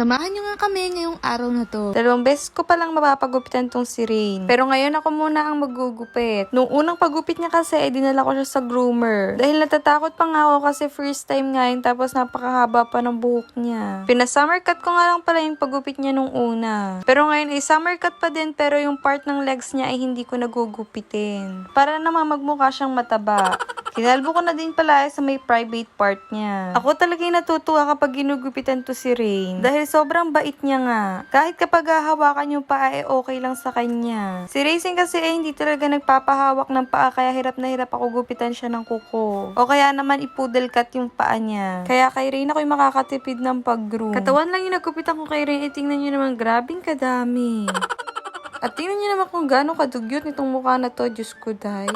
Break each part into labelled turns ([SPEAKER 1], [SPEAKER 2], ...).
[SPEAKER 1] Samahan nyo nga kami ngayong araw na to.
[SPEAKER 2] Dalawang beses ko palang mapapagupitan tong si Rain. Pero ngayon ako muna ang magugupit. Nung unang pagupit niya kasi, eh, dinala ko siya sa groomer. Dahil natatakot pa nga ako kasi first time nga yun, tapos napakahaba pa ng buhok niya. Pinasummer cut ko nga lang pala yung pagupit niya nung una. Pero ngayon ay summer cut pa din, pero yung part ng legs niya ay hindi ko nagugupitin. Para naman magmukha siyang mataba. Kinalbo ko na din pala sa may private part niya. Ako talaga yung natutuwa kapag ginugupitan to si Rain. Dahil sobrang bait niya nga. Kahit kapag hahawakan yung paa, eh okay lang sa kanya. Si Racing kasi eh hindi talaga nagpapahawak ng paa, kaya hirap na hirap ako gupitan siya ng kuko. O kaya naman ipudel cut yung paa niya. Kaya kay Rain ako yung makakatipid ng pag-groom. Katawan lang yung nagupitan ko kay Rain, eh tingnan nyo naman, grabing kadami. At tingnan niyo naman kung gaano kadugyot nitong mukha na to, Diyos ko, day.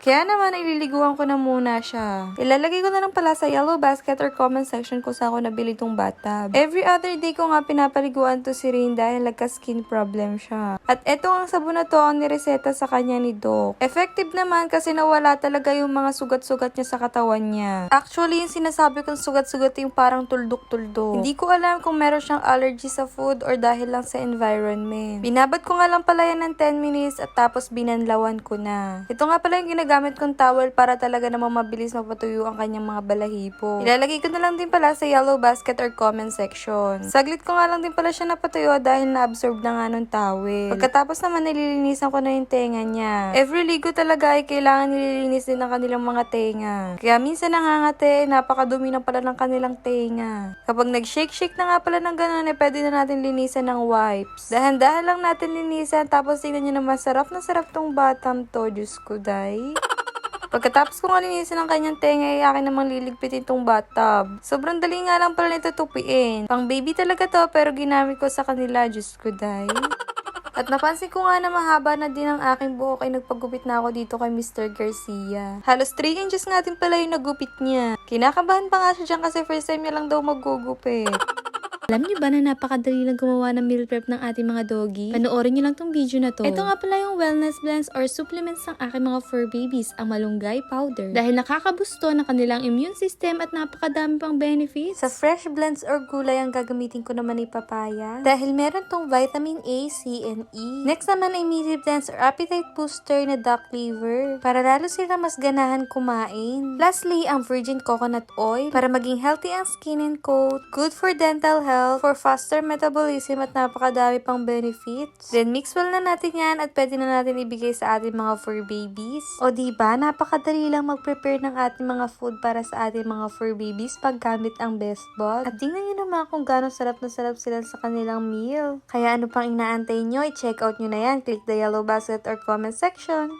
[SPEAKER 2] Kaya naman, ililiguan ko na muna siya. Ilalagay ko na lang pala sa yellow basket or comment section kung saan ko nabili tong bathtub. Every other day ko nga pinapaliguan to si Rain dahil nagka-skin problem siya. At eto ang sabon na to ang nireseta sa kanya ni Doc. Effective naman kasi nawala talaga yung mga sugat-sugat niya sa katawan niya. Actually, yung sinasabi kong sugat-sugat yung parang tuldok-tuldok. Hindi ko alam kung meron siyang allergy sa food or dahil lang sa environment. Binabad ko nga lang pala yan ng 10 minutes at tapos binanlawan ko na. Ito nga pala yung ginagamit kong towel para talaga namang mabilis mapatuyo ang kanyang mga balahibo. Ilalagay ko na lang din pala sa yellow basket or comment section. Saglit ko nga lang din pala siya napatuyo dahil na-absorb na nga nung towel. Pagkatapos naman nililinisan ko na yung tenga niya. Every ligo talaga ay kailangan nililinis din ang kanilang mga tenga. Kaya minsan nangangate, napakadumi na pala ng kanilang tenga. Kapag nag-shake-shake na nga pala ng ganun, eh pwede na natin linisan ng wipes. Dahan-dahan lang natin linisan, tapos tingnan nyo na masarap na sarap tong batam to, Diyos ko, day. Pagkatapos ko nga linisin ang kanyang tenga, ay akin namang liligpitin tong bathtub. Sobrang dali nga lang pala nito tupiin. Pang baby talaga to, pero ginamit ko sa kanila, Diyos ko, day. At napansin ko nga na mahaba na din ang aking buhok ay nagpagupit na ako dito kay Mr. Garcia. Halos 3 inches nga din pala yung nagupit niya. Kinakabahan pa nga siya dyan kasi first time niya lang daw magugupit.
[SPEAKER 1] Alam niyo ba na napakadali lang gumawa ng meal prep ng ating mga doggy? Panoorin niyo lang tong video na to. Ito nga pala yung wellness blends or supplements ng aking mga fur babies, ang malunggay powder. Dahil nakakabusto ng kanilang immune system at napakadami pang benefits.
[SPEAKER 2] Sa fresh blends or gulay ang gagamitin ko naman ay papaya. Dahil meron tong vitamin A, C, and E. Next naman ay meaty blends or appetite booster na duck liver. Para lalo sila mas ganahan kumain. Lastly, ang virgin coconut oil para maging healthy ang skin and coat. Good for dental health, for faster metabolism at napakadami pang benefits. Then mix well na natin yan at pwede na natin ibigay sa ating mga fur babies. O diba, napakadali lang mag-prepare ng ating mga food para sa ating mga fur babies paggamit ang best bot. At tingnan nyo naman kung gaano sarap na sarap sila sa kanilang meal. Kaya ano pang inaantay nyo, i-check out nyo na yan. Click the yellow basket or comment section.